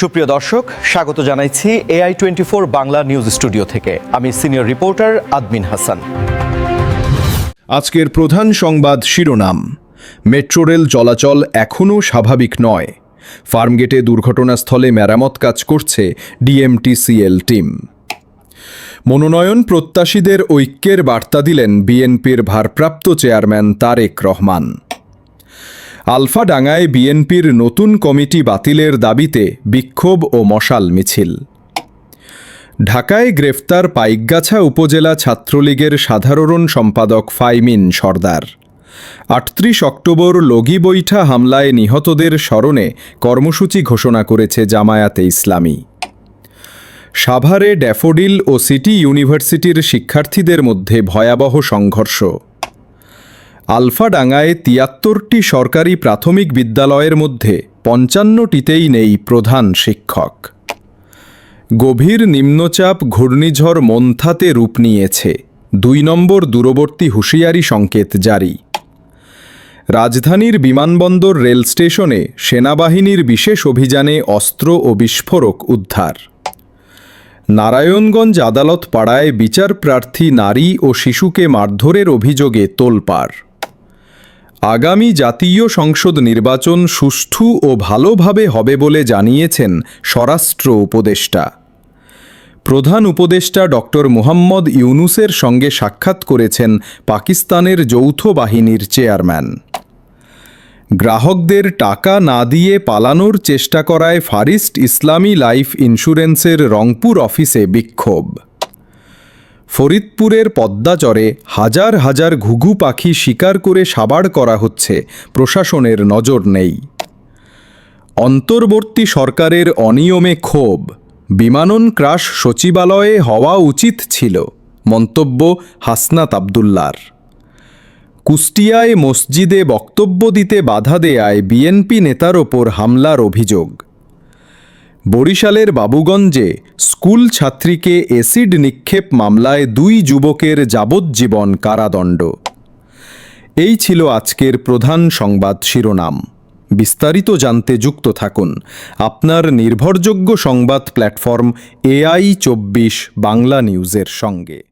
সুপ্রিয় দর্শক, স্বাগত জানাইছি AI twenty four Bangla news studio থেকে। আমি সিনিয়র রিপোর্টার আদমিন হাসান। আজকের প্রধান সংবাদ শিরোনাম, মেট্রো রেল চলাচল এখনও স্বাভাবিক নয়। ফার্মগেটে দুর্ঘটনাস্থলে মেরামত কাজ করছে ডিএমটিসিএল টিম। মনোনয়ন প্রত্যাশীদের ঐক্যের বার্তা দিলেন বিএনপির ভারপ্রাপ্ত চেয়ারম্যান তারেক রহমান। আলফাডাঙ্গায় বিএনপির নতুন কমিটি বাতিলের দাবিতে বিক্ষোভ ও মশাল মিছিল। ঢাকায় গ্রেফতার পাইকগাছা উপজেলা ছাত্রলীগের সাধারণ সম্পাদক ফাইমিন সর্দার। আটত্রিশ অক্টোবর লগি বৈঠা হামলায় নিহতদের স্মরণে কর্মসূচি ঘোষণা করেছে জামায়াতে ইসলামী। সাভারে ড্যাফোডিল ও সিটি ইউনিভার্সিটির শিক্ষার্থীদের মধ্যে ভয়াবহ সংঘর্ষ। আলফাডাঙ্গায় তিয়াত্তরটি সরকারি প্রাথমিক বিদ্যালয়ের মধ্যে পঞ্চান্নটিতেই নেই প্রধান শিক্ষক। গভীর নিম্নচাপ ঘূর্ণিঝড় মন্থাতে রূপ নিয়েছে। দুই নম্বর দূরবর্তী হুঁশিয়ারি সংকেত জারি। রাজধানীর বিমানবন্দর রেল স্টেশনে সেনাবাহিনীর বিশেষ অভিযানে অস্ত্র ও বিস্ফোরক উদ্ধার। নারায়ণগঞ্জ আদালত পাড়ায় বিচার প্রার্থী নারী ও শিশুকে মারধরের অভিযোগে তোলপাড়। আগামী জাতীয় সংসদ নির্বাচন সুষ্ঠু ও ভালোভাবে হবে বলে জানিয়েছেন স্বরাষ্ট্র উপদেষ্টা। প্রধান উপদেষ্টা ডক্টর মুহাম্মদ ইউনুসের সঙ্গে সাক্ষাৎ করেছেন পাকিস্তানের যৌথ বাহিনীর চেয়ারম্যান। গ্রাহকদের টাকা না দিয়ে পালানোর চেষ্টা করায় ফারিস্ট ইসলামী লাইফ ইন্স্যুরেন্সের রংপুর অফিসে বিক্ষোভ। ফরিদপুরের পদ্মাচরে হাজার হাজার ঘুঘু পাখি শিকার করে সাবাড় করা হচ্ছে, প্রশাসনের নজর নেই। অন্তর্বর্তী সরকারের অনিয়মে ক্ষোভ, বিমানন ক্রাশ সচিবালয়ে হওয়া উচিত ছিল, মন্তব্য হাসনাত আবদুল্লার। কুষ্টিয়ায় মসজিদে বক্তব্য দিতে বাধা দেয়ায় বিএনপি নেতার ওপর হামলার অভিযোগ। বরিশালের বাবুগঞ্জে স্কুল ছাত্রীকে এসিড নিক্ষেপ মামলায় দুই যুবকের যাবজ্জীবন কারাদণ্ড। এই ছিল আজকের প্রধান সংবাদ শিরোনাম। বিস্তারিত জানতে যুক্ত থাকুন আপনার নির্ভরযোগ্য সংবাদ প্ল্যাটফর্ম এআই চব্বিশ বাংলা নিউজের সঙ্গে।